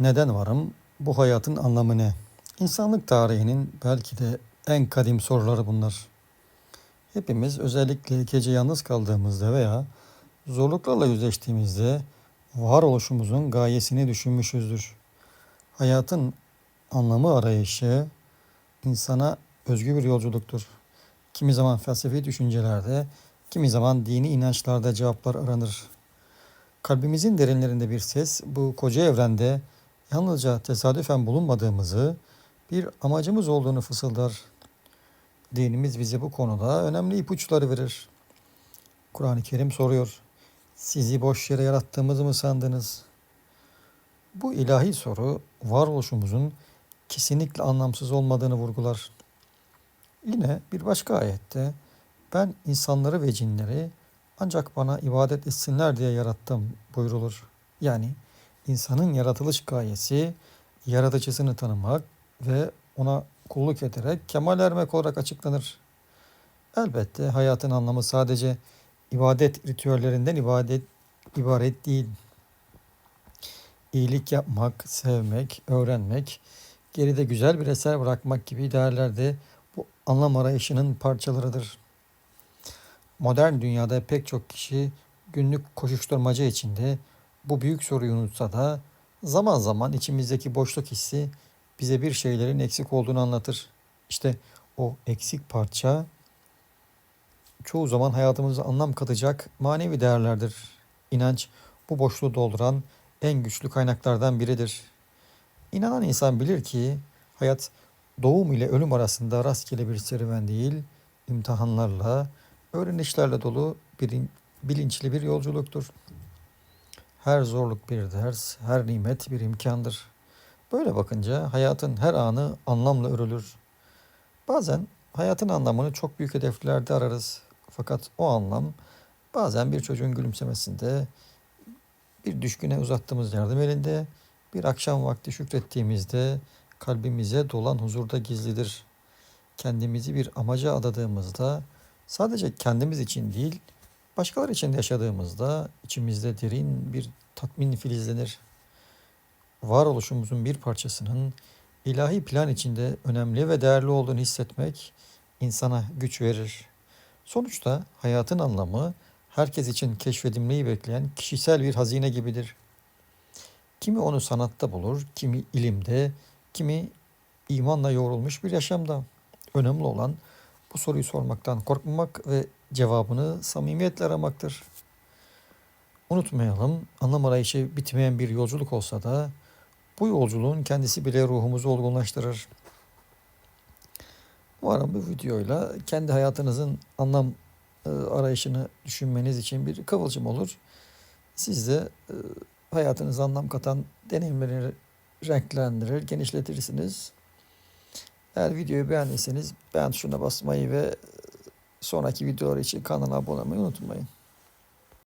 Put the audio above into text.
Neden varım? Bu hayatın anlamı ne? İnsanlık tarihinin belki de en kadim soruları bunlar. Hepimiz özellikle gece yalnız kaldığımızda veya zorluklarla yüzleştiğimizde varoluşumuzun gayesini düşünmüşüzdür. Hayatın anlamı arayışı insana özgü bir yolculuktur. Kimi zaman felsefi düşüncelerde, kimi zaman dini inançlarda cevaplar aranır. Kalbimizin derinlerinde bir ses bu koca evrende yalnızca tesadüfen bulunmadığımızı, bir amacımız olduğunu fısıldar. Dinimiz bize bu konuda önemli ipuçları verir. Kur'an-ı Kerim soruyor. Sizi boş yere yarattığımızı mı sandınız? Bu ilahi soru varoluşumuzun kesinlikle anlamsız olmadığını vurgular. Yine bir başka ayette ben insanları ve cinleri ancak bana ibadet etsinler diye yarattım buyrulur. Yani insanın yaratılış gayesi yaratıcısını tanımak ve ona kulluk ederek kemal ermek olarak açıklanır. Elbette hayatın anlamı sadece ibadet ritüellerinden ibadet ibaret değil. İyilik yapmak, sevmek, öğrenmek, geride güzel bir eser bırakmak gibi değerler de bu anlam arayışının parçalarıdır. Modern dünyada pek çok kişi günlük koşuşturmaca içinde bu büyük soruyu unutsa da zaman zaman içimizdeki boşluk hissi bize bir şeylerin eksik olduğunu anlatır. İşte o eksik parça çoğu zaman hayatımıza anlam katacak manevi değerlerdir. İnanç bu boşluğu dolduran en güçlü kaynaklardan biridir. İnanan insan bilir ki hayat doğum ile ölüm arasında rastgele bir serüven değil, imtihanlarla, öğrenişlerle dolu bir bilinçli bir yolculuktur. Her zorluk bir ders, her nimet bir imkandır. Böyle bakınca hayatın her anı anlamla örülür. Bazen hayatın anlamını çok büyük hedeflerde ararız. Fakat o anlam bazen bir çocuğun gülümsemesinde, bir düşküne uzattığımız yardım elinde, bir akşam vakti şükrettiğimizde kalbimize dolan huzurda gizlidir. Kendimizi bir amaca adadığımızda sadece kendimiz için değil, başkaları için yaşadığımızda içimizde derin bir tatmin filizlenir. Varoluşumuzun bir parçasının ilahi plan içinde önemli ve değerli olduğunu hissetmek insana güç verir. Sonuçta hayatın anlamı herkes için keşfedilmeyi bekleyen kişisel bir hazine gibidir. Kimi onu sanatta bulur, kimi ilimde, kimi imanla yoğrulmuş bir yaşamda. Önemli olan bu soruyu sormaktan korkmamak ve cevabını samimiyetle aramaktır. Unutmayalım, anlam arayışı bitmeyen bir yolculuk olsa da bu yolculuğun kendisi bile ruhumuzu olgunlaştırır. Umarım bu videoyla kendi hayatınızın anlam e, arayışını düşünmeniz için bir kıvılcım olur. Siz de e, hayatınıza anlam katan deneyimleri renklendirir, genişletirsiniz. Eğer videoyu beğendiyseniz beğen tuşuna basmayı ve sonraki videolar için kanala abone olmayı unutmayın.